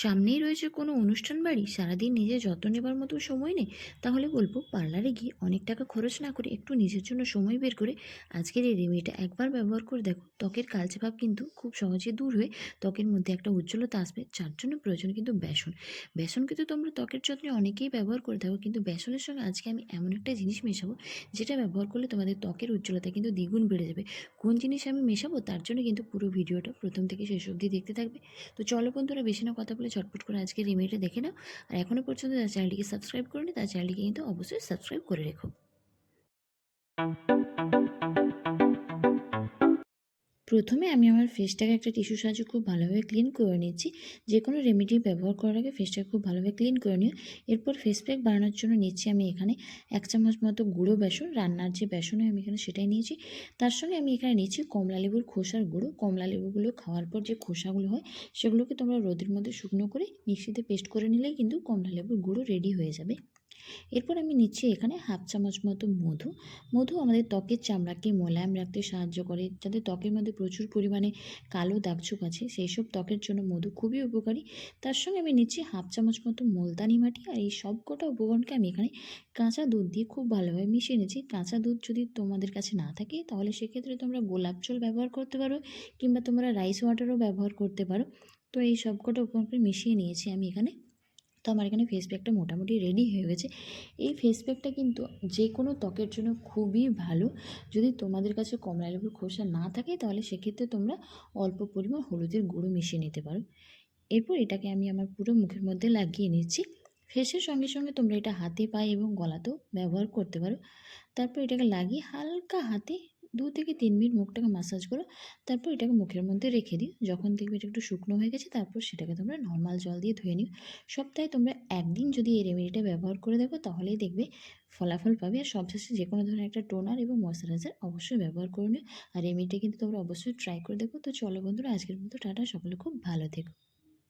সামনেই রয়েছে কোনো অনুষ্ঠান বাড়ি, সারাদিন নিজের যত্ন নেবার মতো সময় নেই, তাহলে বলব পার্লারে গিয়ে অনেক টাকা খরচ না করে একটু নিজের জন্য সময় বের করে আজকের এই রেমেডিটা একবার ব্যবহার করে দেখো। ত্বকের কালচে ভাব কিন্তু খুব সহজে দূর হয়ে ত্বকের মধ্যে একটা উজ্জ্বলতা আসবে, যার জন্য প্রয়োজন কিন্তু বেসন। বেসন কিন্তু তোমরা ত্বকের যত্নে অনেকেই ব্যবহার করে থাকো, কিন্তু বেসনের সঙ্গে আজকে আমি এমন একটা জিনিস মেশাবো, যেটা ব্যবহার করলে তোমাদের ত্বকের উজ্জ্বলতা কিন্তু দ্বিগুণ বেড়ে যাবে। কোন জিনিস আমি মেশাবো, তার জন্য কিন্তু পুরো ভিডিওটা প্রথম থেকে শেষ অবধি দেখতে থাকবে। তো চলো বন্ধুরা, বেশি না কথা বলে ঝটপট করে আজকে রেমেডিটা দেখে নাও। আর এখনও পর্যন্ত তার চ্যানেলটিকে সাবস্ক্রাইব করোনি, তার চ্যানেলটিকে কিন্তু অবশ্যই সাবস্ক্রাইব করে রেখো। প্রথমে আমি আমার ফেসটাকে একটা টিস্যুর সাহায্যে খুব ভালোভাবে ক্লিন করে নিচ্ছি যে কোনো রেমেডি ব্যবহার করার আগে ফেসটাকে খুব ভালোভাবে ক্লিন করে নিও। এরপর ফেস প্যাক বানানোর জন্য নিচ্ছি আমি এখানে এক চামচ মতো গুঁড়ো বেসন। রান্নার যে বেসন আমি এখানে সেটাই নিয়েছি। তার সঙ্গে আমি এখানে নিচ্ছি কমলা লেবুর খোসার গুঁড়ো। কমলা লেবুগুলো খাওয়ার পর যে খোসাগুলো হয়, সেগুলোকে তোমরা রোদের মধ্যে শুকনো করে মিক্সিতে পেস্ট করে নিলেই কিন্তু কমলা লেবুর গুঁড়ো রেডি হয়ে যাবে। এরপর আমি নিচ্ছি এখানে হাফ চামচ মতো মধু। মধু আমাদের ত্বকের চামড়াকে মোলায়েম রাখতে সাহায্য করে। যাতে ত্বকের মধ্যে প্রচুর পরিমাণে কালো দাগছোপ আছে সেই সব ত্বকের জন্য মধু খুবই উপকারী। তার সঙ্গে আমি নিচ্ছি হাফ চামচ মতো মুলতানি মাটি আর এই সব কটা উপকরণকে আমি এখানে কাঁচা দুধ দিয়ে খুব ভালোভাবে মিশিয়ে নিচ্ছি। কাঁচা দুধ যদি তোমাদের কাছে না থাকে, তাহলে সেক্ষেত্রে তোমরা গোলাপ জল ব্যবহার করতে পারো কিংবা তোমরা রাইস ওয়াটারও ব্যবহার করতে পারো। তো এই সব কটা উপকরণকে মিশিয়ে নিয়েছি আমি এখানে। তো আমার এখানে ফেস প্যাকটা মোটামুটি রেডি হয়ে গেছে। এই ফেস প্যাকটা কিন্তু যে কোনো ত্বকের জন্য খুবই ভালো। যদি তোমাদের কাছে কমলা লেবুর খোসা না থাকে, তাহলে সেক্ষেত্রে তোমরা অল্প পরিমাণ হলুদের গুঁড়ো মিশিয়ে নিতে পারো। এরপর এটাকে আমি আমার পুরো মুখের মধ্যে লাগিয়ে নিচ্ছি। ফেসের সঙ্গে সঙ্গে তোমরা এটা হাতে, পায়ে এবং গলাতেও ব্যবহার করতে পারো। তারপর এটাকে লাগিয়ে হালকা হাতে দু থেকে তিন মিনিট মুখটাকে মাসাজ করো, তারপর এটাকে মুখের মধ্যে রেখে দিও। যখন দেখবে এটা একটু শুকনো হয়ে গেছে, তারপর সেটাকে তোমরা নর্মাল জল দিয়ে ধুয়ে নিও। সপ্তাহে তোমরা একদিন যদি এই রেমেডিটা ব্যবহার করে দেখো, তাহলেই দেখবে ফলাফল পাবে। আর সবশেষে যে কোনো ধরনের একটা টোনার এবং ময়শ্চারাইজার অবশ্যই ব্যবহার করে নিও। আর রেমেডিটা কিন্তু তোমরা অবশ্যই ট্রাই করে দেখো। তো চলো বন্ধুরা, আজকের মতো টাটা। সকলে খুব ভালো থেকো।